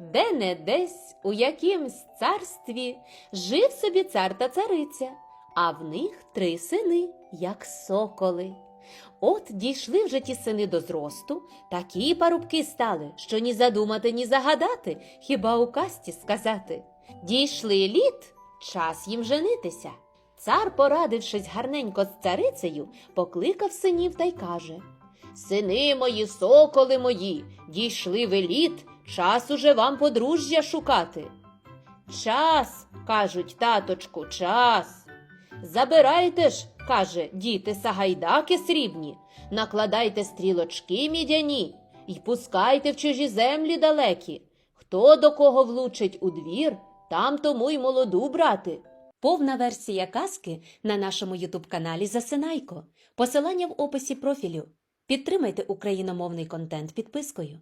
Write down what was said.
де не десь у якимсь царстві жив собі цар та цариця, а в них три сини, як соколи. От дійшли вже ті сини до зросту, такі парубки стали, що ні задумати, ні загадати, хіба у касті сказати. Дійшли літ, час їм женитися. Цар, порадившись гарненько з царицею, покликав синів та й каже Сини мої, соколи мої, дійшли ви літ, час уже вам подружжя шукати. Час, кажуть, таточку, час. Забирайте ж, каже, діти сагайдаки срібні, накладайте стрілочки мідяні й пускайте в чужі землі далекі. Хто до кого влучить у двір, там тому й молоду брати. Повна версія казки на нашому ютуб-каналі Засинайко. Посилання в описі профілю. Підтримайте україномовний контент підпискою.